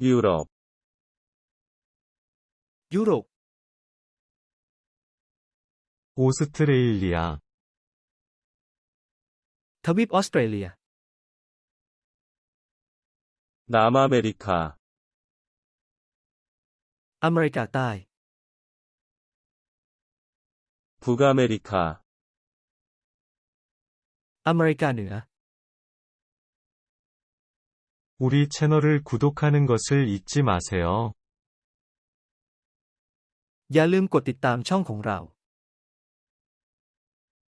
유럽 유럽 오스트레일리아 더비 오스트레일리아 남아메리카 아메리카 타이 북아메리카 아메리카 느아 우리 채널을 구독하는 것을 잊지 마세요. อย่าลืมกดติดตามช่องของเรา